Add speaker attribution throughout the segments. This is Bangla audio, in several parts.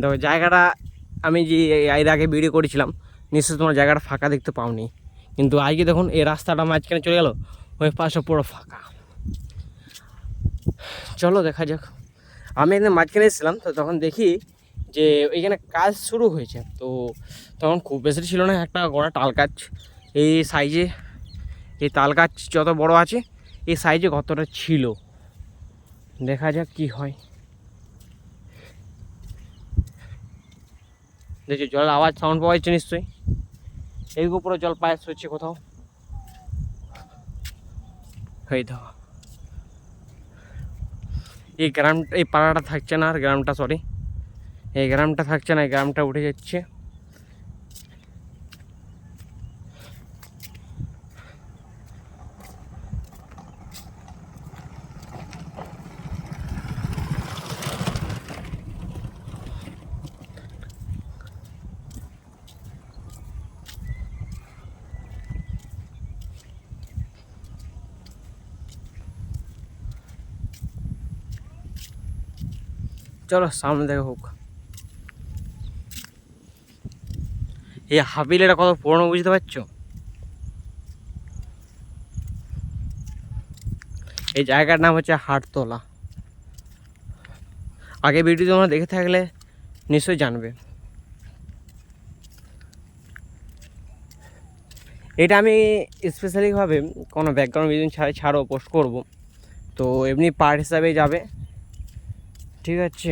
Speaker 1: দেখো জায়গাটা আমি যে এর আগে ভিডিও করেছিলাম, নিশ্চয়ই তোমার জায়গাটা ফাঁকা দেখতে পাওনি। কিন্তু আজকে দেখুন, এই রাস্তাটা মাঝখানে চলে গেল, ওই পাশে পুরো ফাঁকা। চলো দেখা যাক। আমি একদিন মাঝখানে এসেছিলাম, তো তখন দেখি যে এখানে কাজ শুরু হয়েছে। তো তখন খুব বেশি ছিল না, একটা গোড়া তাল গাছ। এই সাইজে এই তাল গাছ যত বড় আছে, এই সাইজে কতটা ছিল? দেখা যাক কি হয়। দেখছি জল আওয়াজ সাউন্ড পাওয়া যাচ্ছে নিশ্চয়ই। এই উপরে জল পায়াস হচ্ছে কোথাও। হয়ে দাও এই গ্রাম, এই পাড়াটা থাকছে না আর গ্রামটা সরি এই গ্রামটা থাকছে না, এই গ্রামটা উঠে যাচ্ছে। চলো, সামনে দেখা হোক। এই হাবিলেটা কত পুরনো বুঝতে পারছ? এই জায়গার নাম হচ্ছে হাটতলা। আগে ভিডিও তোমরা দেখে থাকলে নিশ্চয়ই জানবে। এটা আমি স্পেশালিভাবে কোনো ব্যাকগ্রাউন্ড মিউজিক ছাড়াই ছাড়ও পোস্ট করব। তো এমনি পার্ট হিসাবে যাবে। ঠিক আছে।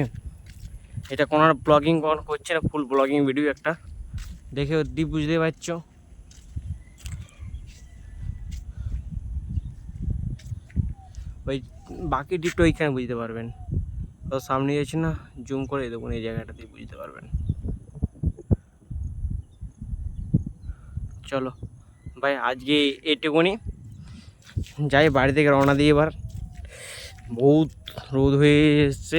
Speaker 1: এটা কোনো ব্লগিং কখন করছে না ফুল ব্লগিং ভিডিও একটা। দেখে অব্দি বুঝতে পারছ? ওই বাকি ডিপটা ওইখানে বুঝতে পারবেন। তো সামনে যাচ্ছে না জুম করে দেখুন এই জায়গাটাতে বুঝতে পারবেন। চলো, ভাই আজকে এটুকুনি যাই বাড়ি থেকে রওনা দিয়ে এবার। বহুত রোদ হয়ে এসছে।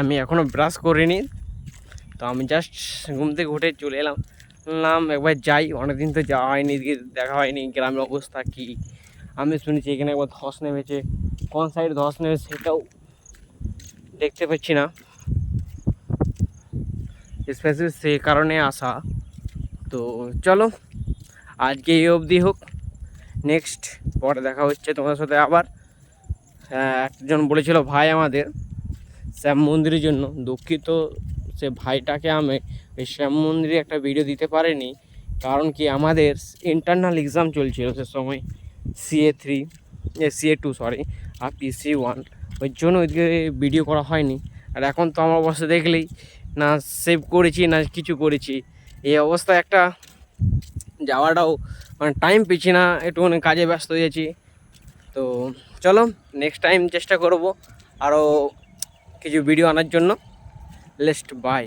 Speaker 1: আমি এখনও ব্রাশ করিনি। তো আমি জাস্ট ঘুম থেকে উঠে চলে এলাম। নাম একবার যাই। অনেকদিন তো যাওয়া হয়নি দেখা হয়নি, গ্রামের অবস্থা কী? আমি শুনেছি এখানে একবার ধস নেমেছে। কোন সাইড ধস নেমেছে সেটাও দেখতে পাচ্ছি না। স্পেশালি সে কারণে আসা। তো চলো, আজকে এই অবধি হোক। নেক্সট পরে দেখা হচ্ছে তোমার সাথে আবার। একজন বলেছিল ভাই আমাদের শ্যাম মন্দিরের জন্য। দুঃখিত সে ভাইটাকে আমি ওই শ্যাম মন্দিরে একটা ভিডিও দিতে পারিনি। কারণ কি আমাদের ইন্টারনাল এক্সাম চলছিল সে সময় CA three CA two sorry আর পিসি ওয়ান ওই জন্য ওইদিকে ভিডিও করা হয়নি। আর এখন তো আমার অবস্থা দেখলেই না সেভ করেছি, না কিছু করেছি। এই অবস্থায় একটা যাওয়াটাও মানে টাইম পেয়েছি না, একটুখানি কাজে ব্যস্ত হয়েছি। তো চলো নেক্সট টাইম চেষ্টা করব আরও কিছু ভিডিও আনার জন্য। Least by